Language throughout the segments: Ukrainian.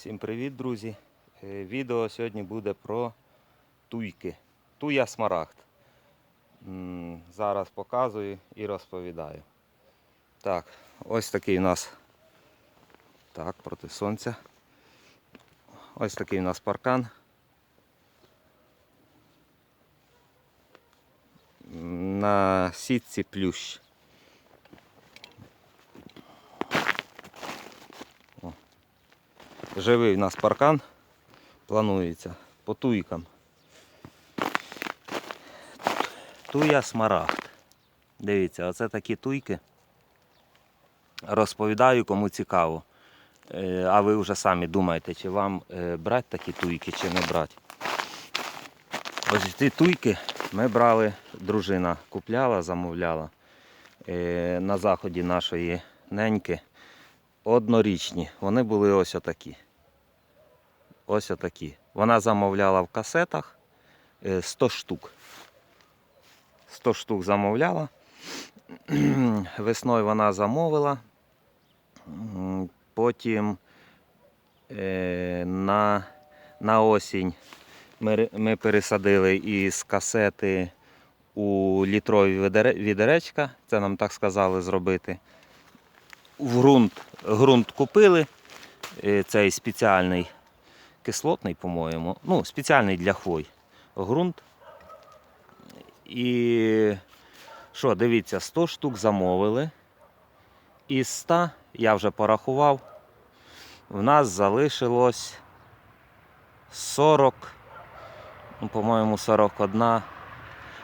Всім привіт, друзі! Е, Відео сьогодні буде про туйки. Туя смарагд. Зараз показую і розповідаю. Так, ось такий у нас. Так, проти сонця. Ось такий у нас паркан. На сітці плющ. Живий у нас паркан планується по туйкам. Туя смарагд. Дивіться, оце такі туйки. Розповідаю, кому цікаво. Е, А ви вже самі думаєте, чи вам е, брати такі туйки, чи не брати. Ось ці туйки ми брали, дружина купляла, замовляла е, на заході нашої неньки однорічні. Вони були ось отакі. Ось отакі. Вона замовляла в касетах е, 100 штук. 100 штук замовляла. Весною вона замовила. Потім е, на, на осінь ми, ми пересадили із касети у літрові відеречка. Це нам так сказали зробити в ґрунт, ґрунт купили. е, Цей спеціальний кислотний, по-моєму. Ну, спеціальний для хвой ґрунт. І що, дивіться, 100 штук замовили. Із 100, я вже порахував, в нас залишилось 40, ну, по-моєму, 41.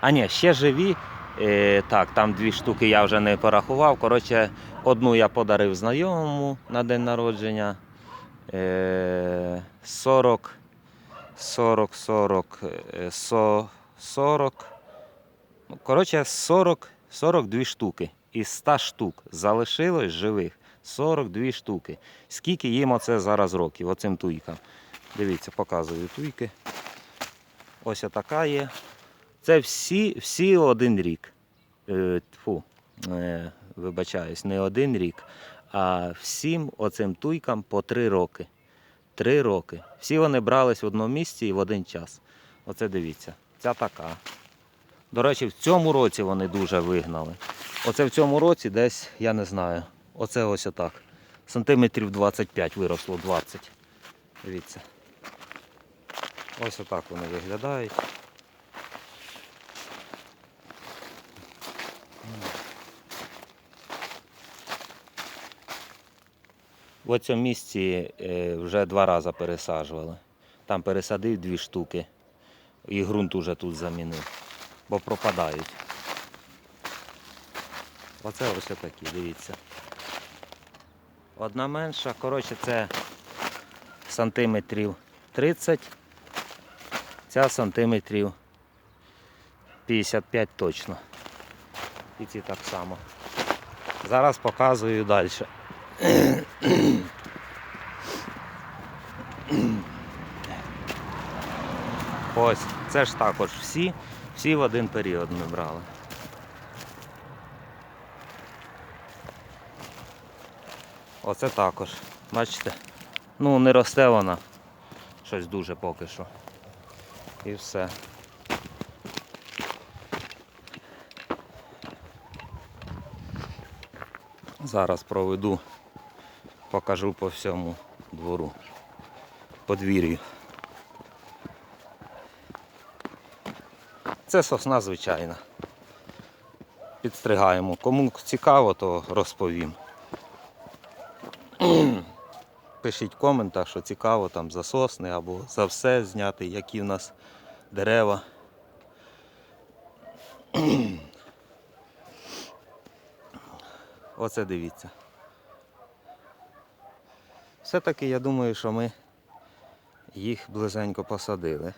А ні, ще живі. Е, так, там дві штуки я вже не порахував. Коротше, одну я подарив знайомому на день народження. Е, 40, 40, 40, е, 40. Ну, коротше, 40, 42 штуки. Із 100 штук залишилось живих 42 штуки. Скільки їм оце зараз років, оцим туйкам. Дивіться, показую туйки. Ось така є. Це всі, всі один рік. Е, тьфу, е, вибачаюсь, не один рік, а всім оцим туйкам по три роки. Три роки. Всі вони брались в одному місці і в один час. Оце дивіться. Ця така. До речі, в цьому році вони дуже вигнали. Оце в цьому році десь, я не знаю, оце ось отак. Сантиметрів 25 виросло 20. Дивіться. Ось отак вони виглядають. В цьому місці е, вже два рази пересаджували. Там пересадив дві штуки і ґрунт уже тут замінив, бо пропадають. Оце ось такі, дивіться. Одна менша, коротше, це сантиметрів 30, ця сантиметрів 55 точно. І ці так само. Зараз показую далі. Ось, це ж також всі, всі в один період ми брали. Оце також. Бачите? Ну, не росте вона. Щось дуже поки що. І все. Зараз проведу, покажу по всьому двору, подвір'ю. Це сосна звичайна. Підстригаємо. Кому цікаво, то розповім. Пишіть в коментах, що цікаво там за сосни або за все зняти, які в нас дерева. Оце дивіться. Все-таки я думаю, що ми їх близенько посадили.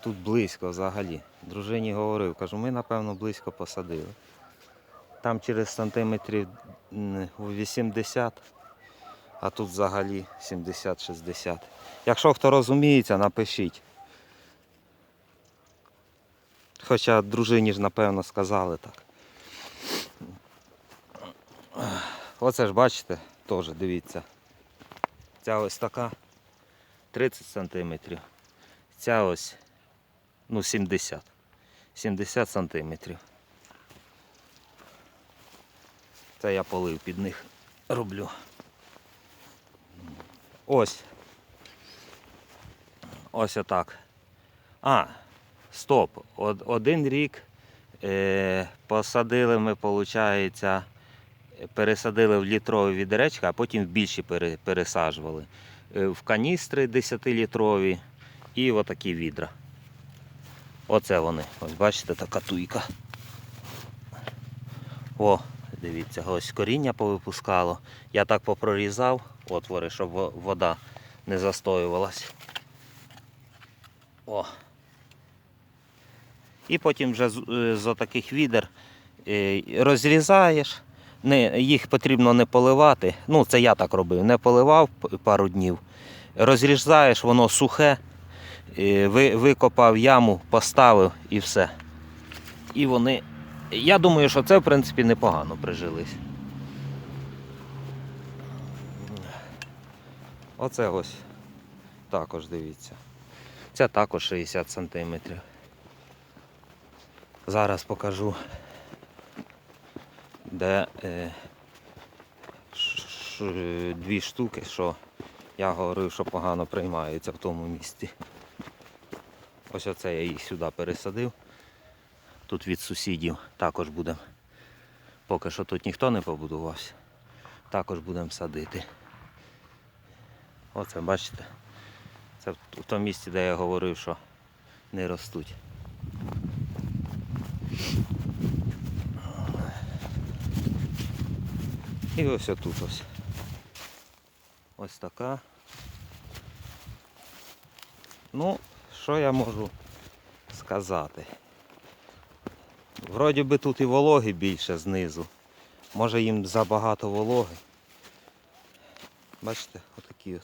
Тут близько взагалі. Дружині говорив, кажу, ми напевно близько посадили. Там через сантиметрів 80, а тут взагалі 70-60. Якщо хто розуміється, напишіть. Хоча дружині ж напевно сказали так. Оце ж бачите, теж дивіться. Ця ось така 30 сантиметрів. Ця ось ну 70. 70 сантиметрів. Це я полив під них роблю. Ось. Ось отак. А, стоп. Од- Один рік е, посадили ми, виходить, пересадили в літрові відеречка, а потім в більші пере, пересаджували. Е, в каністри 10-літрові і отакі відра. Оце вони. Ось бачите, така туйка. О, дивіться, ось коріння повипускало. Я так попрорізав отвори, щоб вода не застоювалась. О. І потім вже з, е, з отаких відер е, розрізаєш. Не, їх потрібно не поливати. Ну, це я так робив. Не поливав пару днів. Розрізаєш, воно сухе, викопав яму, поставив і все. І вони. Я думаю, що це в принципі непогано прижились. Оце ось також дивіться. Це також 60 сантиметрів. Зараз покажу, де е, ш- ш- дві штуки, що я говорив, що погано приймаються в тому місці. Ось оце я їх сюди пересадив. Тут від сусідів також будемо. Поки що тут ніхто не побудувався. Також будемо садити. Оце бачите. Це в тому місці, де я говорив, що не ростуть. І ось отут ось. Ось така. Ну, що я можу сказати? Вроді би тут і вологи більше знизу. Може їм забагато вологи. Бачите, отакі от.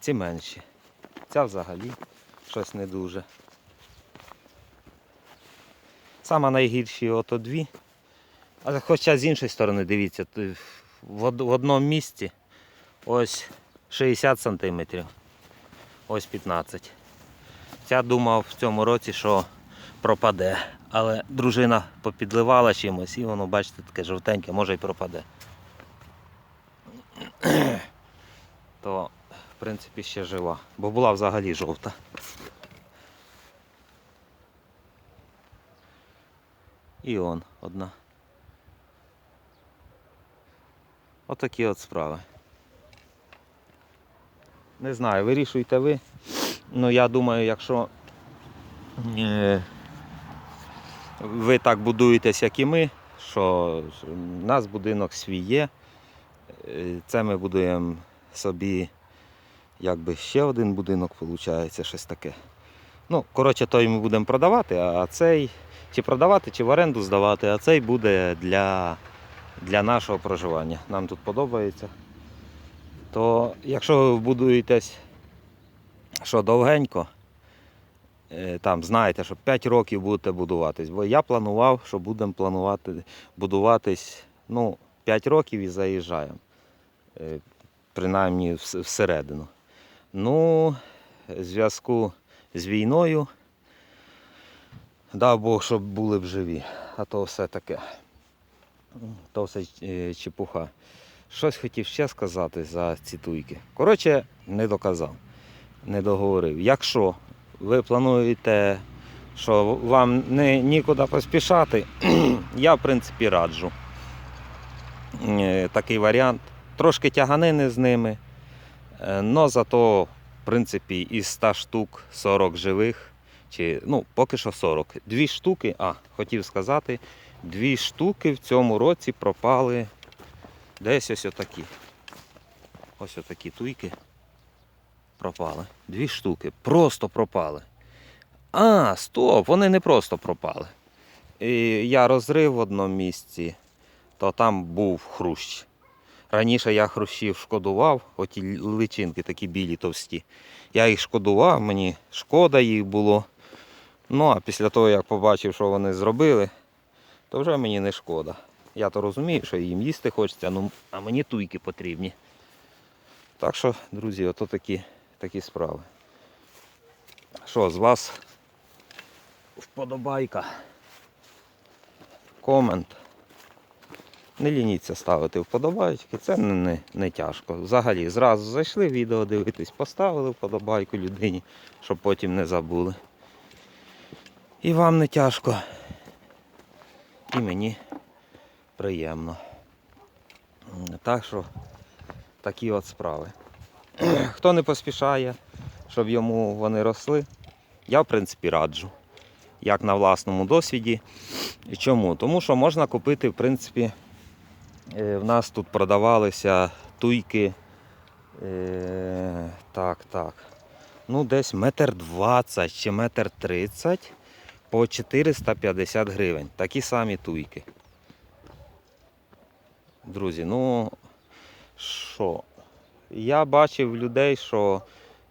Ці менші. Ця взагалі щось не дуже. Саме найгірші ото дві. Але хоча з іншої сторони, дивіться, в одному місці ось 60 сантиметрів, ось 15. Ця думав в цьому році, що пропаде. Але дружина попідливала чимось і воно, бачите, таке жовтеньке, може й пропаде. То, в принципі, ще жива, бо була взагалі жовта. І он одна. Отакі от справи. Не знаю, вирішуйте ви. Ну я думаю, якщо е, ви так будуєтесь, як і ми, що в нас будинок свій є. Е, Це ми будуємо собі якби ще один будинок, виходить, щось таке. Ну, коротше, той ми будемо продавати, а цей чи продавати, чи в оренду здавати, а цей буде для, для нашого проживання. Нам тут подобається. То якщо ви будуєтесь що довгенько, е, там знаєте, що 5 років будете будуватись. Бо я планував, що будемо планувати будуватись ну, 5 років і заїжджаємо. Е, Принаймні всередину. Ну, в зв'язку з війною. Дав Бог, щоб були б живі, а то все таке. То все е, чепуха. Щось хотів ще сказати за ці туйки. Коротше, не доказав, не договорив. Якщо ви плануєте, що вам не, нікуди поспішати, я в принципі раджу е, такий варіант. Трошки тяганини з ними, але зато, в принципі, із 100 штук 40 живих, чи, ну, поки що 40. Дві штуки, а, хотів сказати, дві штуки в цьому році пропали десь ось отакі. Ось отакі туйки пропали. Дві штуки. Просто пропали. А, стоп, вони не просто пропали. І я розрив в одному місці, то там був хрущ. Раніше я хрущів шкодував, оті личинки такі білі товсті. Я їх шкодував, мені шкода їх було. Ну а після того, як побачив, що вони зробили, то вже мені не шкода. Я то розумію, що їм їсти хочеться, ну, а мені туйки потрібні. Так що, друзі, ото такі, такі справи. Що, з вас вподобайка, комент. Не лініться ставити вподобайки, це не, не, не тяжко. Взагалі, зразу зайшли відео дивитись, поставили вподобайку людині, щоб потім не забули. І вам не тяжко. І мені приємно. Так що такі от справи. Хто не поспішає, щоб йому вони росли, я в принципі раджу. Як на власному досвіді. Чому? Тому що можна купити, в принципі, е, в нас тут продавалися туйки. е, Так, так. Ну, десь метр двадцять чи метр тридцять по 450 гривень. Такі самі туйки. Друзі, ну що? Я бачив людей, що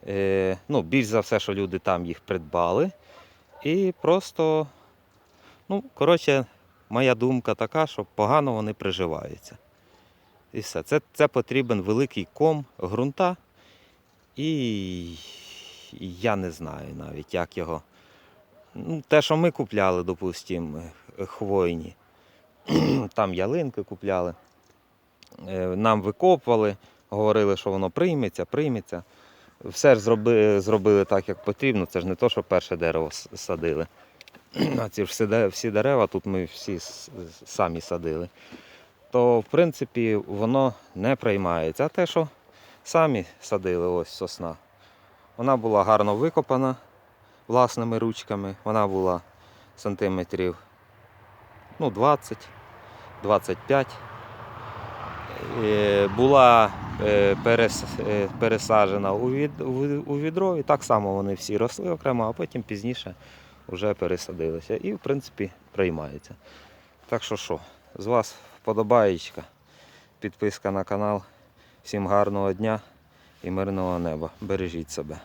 е, ну, більш за все, що люди там їх придбали. І просто, ну, коротше, моя думка така, що погано вони приживаються. І все. Це, це потрібен великий ком ґрунта. І я не знаю навіть, як його. Ну, те, що ми купляли, допустимо, хвойні. Там ялинки купляли. Е, Нам викопували, говорили, що воно прийметься, прийметься. Все ж зроби, зробили так, як потрібно. Це ж не то, що перше дерево садили. А ці ж всі, дерева тут ми всі самі садили. То, в принципі, воно не приймається. А те, що самі садили, ось сосна. Вона була гарно викопана власними ручками. Вона була сантиметрів ну, 20, 25. Е, Була пересаджена у, від, у, у відро, і так само вони всі росли окремо, а потім пізніше вже пересадилися. І, в принципі, приймаються. Так що що, з вас вподобаєчка, підписка на канал. Всім гарного дня і мирного неба. Бережіть себе.